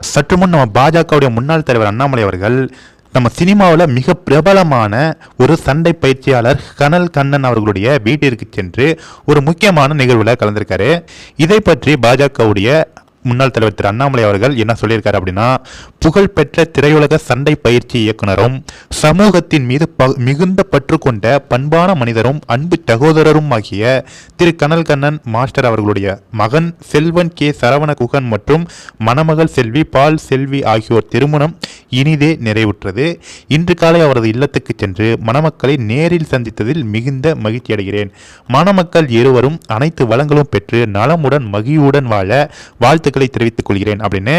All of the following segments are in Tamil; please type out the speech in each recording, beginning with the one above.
சற்று முன் நம்ம பாஜகவுடைய முன்னாள் தலைவர் அண்ணாமலை அவர்கள் நம்ம சினிமாவில் மிக பிரபலமான ஒரு சண்டை பயிற்சியாளர் கனல் கண்ணன் அவர்களுடைய வீட்டிற்கு சென்று ஒரு முக்கியமான நிகழ்வில் கலந்திருக்காரு. இதை பற்றி பாஜகவுடைய முன்னாள் தலைவர் திரு அண்ணாமலை அவர்கள் என்ன சொல்லியிருக்காரு அப்படின்னா புகழ்பெற்ற திரையுலக சண்டை பயிற்சி இயக்குனரும் சமூகத்தின் மீது மிகுந்த பற்று கொண்ட பண்பான மனிதரும் அன்பு சகோதரரும் ஆகிய திரு கனல் கண்ணன் மாஸ்டர் அவர்களுடைய மகன் செல்வன் கே சரவண குகன் மற்றும் மணமகள் செல்வி பால் செல்வி ஆகியோர் திருமணம் இனிதே நிறைவுற்றது. இன்று காலை அவரது இல்லத்துக்கு சென்று மணமக்களை நேரில் சந்தித்ததில் மிகுந்த மகிழ்ச்சி அடைகிறேன். மணமக்கள் இருவரும் அனைத்து வளங்களும் பெற்று நலமுடன் மகிழ்வுடன் வாழ வாழ்த்துக்களை தெரிவித்துக் கொள்கிறேன் அப்படின்னு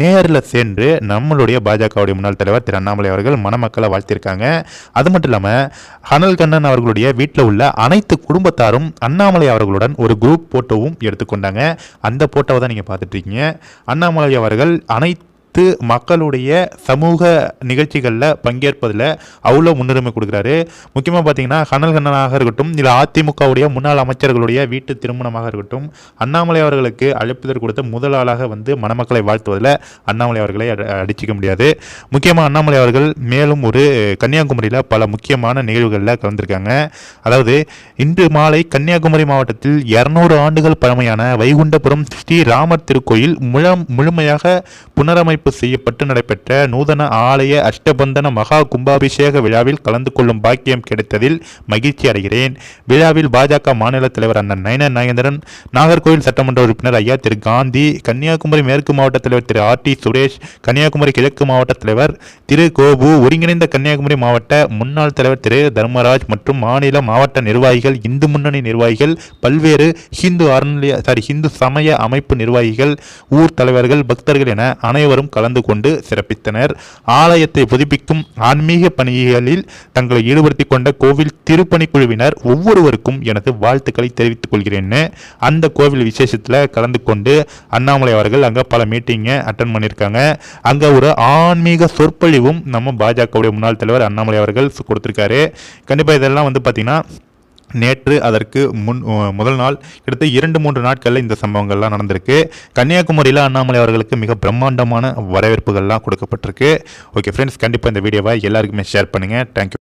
நேரில் சென்று நம்மளுடைய பாஜகவுடைய முன்னாள் தலைவர் திரு அண்ணாமலை அவர்கள் மணமக்களை வாழ்த்திருக்காங்க. அது மட்டும் இல்லாமல் ஹனல் கண்ணன் அவர்களுடைய வீட்டில் உள்ள அனைத்து குடும்பத்தாரும் அண்ணாமலை அவர்களுடன் ஒரு குரூப் போட்டோவும் எடுத்துக்கொண்டாங்க. அந்த போட்டோவை தான் நீங்கள் பார்த்துட்ருக்கீங்க அண்ணாமலை அவர்கள் அனைத்து மக்களுடைய சமூக நிகழ்ச்சிகளில் பங்கேற்பதில் அவ்வளோ முன்னுரிமை கொடுக்குறாரு. முக்கியமாக பார்த்தீங்கன்னா கனல் கண்ணனாக இருக்கட்டும் இல்லை அதிமுகவுடைய முன்னாள் அமைச்சர்களுடைய வீட்டு திருமணமாக இருக்கட்டும் அண்ணாமலை அவர்களுக்கு அழைப்புதல் கொடுத்த முதல் ஆளாக வந்து மணமக்களை வாழ்த்துவதில் அண்ணாமலை அவர்களை அடி- அடிச்சிக்க முடியாது. முக்கியமாக அண்ணாமலை அவர்கள் மேலும் ஒரு கன்னியாகுமரியில் பல முக்கியமான நிகழ்வுகளில் கலந்திருக்காங்க. அதாவது இன்று மாலை கன்னியாகுமரி மாவட்டத்தில் இரநூறு ஆண்டுகள் பழமையான வைகுண்டபுரம் ஸ்ரீ ராமர் திருக்கோயில் முழம் முழுமையாக புனரமைப்பு செய்யப்பட்டு நடைபெற்ற நூதன ஆலய அஷ்டபந்தன மகா கும்பாபிஷேக விழாவில் கலந்து கொள்ளும் பாக்கியம் கிடைத்ததில் மகிழ்ச்சி அடைகிறேன். விழாவில் பாஜக மாநில தலைவர் அண்ணன் நயன நாகேந்திரன் நாகர்கோவில் சட்டமன்ற உறுப்பினர் ஐயா திரு காந்தி கன்னியாகுமரி மேற்கு மாவட்ட தலைவர் திரு ஆர் டி சுரேஷ் கன்னியாகுமரி கிழக்கு மாவட்ட தலைவர் திரு கோபு ஒருங்கிணைந்த கன்னியாகுமரி மாவட்ட முன்னாள் தலைவர் திரு தர்மராஜ் மற்றும் மாநில மாவட்ட நிர்வாகிகள் இந்து முன்னணி நிர்வாகிகள் பல்வேறு ஹிந்து அறநிலைய சாரி ஹிந்து சமய அமைப்பு நிர்வாகிகள் ஊர் தலைவர்கள் பக்தர்கள் என அனைவரும் கலந்து கொண்டு சிறப்பித்தனர். ஆலயத்தை புதுப்பிக்கும் ஆன்மீக பணிகளில் தங்களை ஈடுபடுத்திக் கொண்ட கோவில் திருப்பணிக்குழுவினர் ஒவ்வொருவருக்கும் எனது வாழ்த்துக்களை தெரிவித்துக் கொள்கிறேன்னு. அந்த கோவில் விசேஷத்தில் கலந்து கொண்டு அண்ணாமலை அவர்கள் அங்கே பல மீட்டிங்கை அட்டன் பண்ணியிருக்காங்க. அங்கே ஒரு ஆன்மீக சொற்பொழிவும் நம்ம பாஜகவுடைய முன்னாள் தலைவர் அண்ணாமலை அவர்கள் கொடுத்துருக்காரு. கண்டிப்பாக இதெல்லாம் வந்து பார்த்திங்கன்னா நேற்று அதற்கு முன் முதல் நாள் கிட்டத்தட்ட இரண்டு மூன்று நாட்களில் இந்த சம்பவங்கள்லாம் நடந்திருக்கு. கன்னியாகுமரியில் அண்ணாமலை அவர்களுக்கு மிக பிரம்மாண்டமான வரவேற்புகள்லாம் கொடுக்கப்பட்டிருக்கு. ஓகே ஃப்ரெண்ட்ஸ் கண்டிப்பாக இந்த வீடியோவை எல்லாருக்குமே ஷேர் பண்ணுங்கள் தேங்க்யூ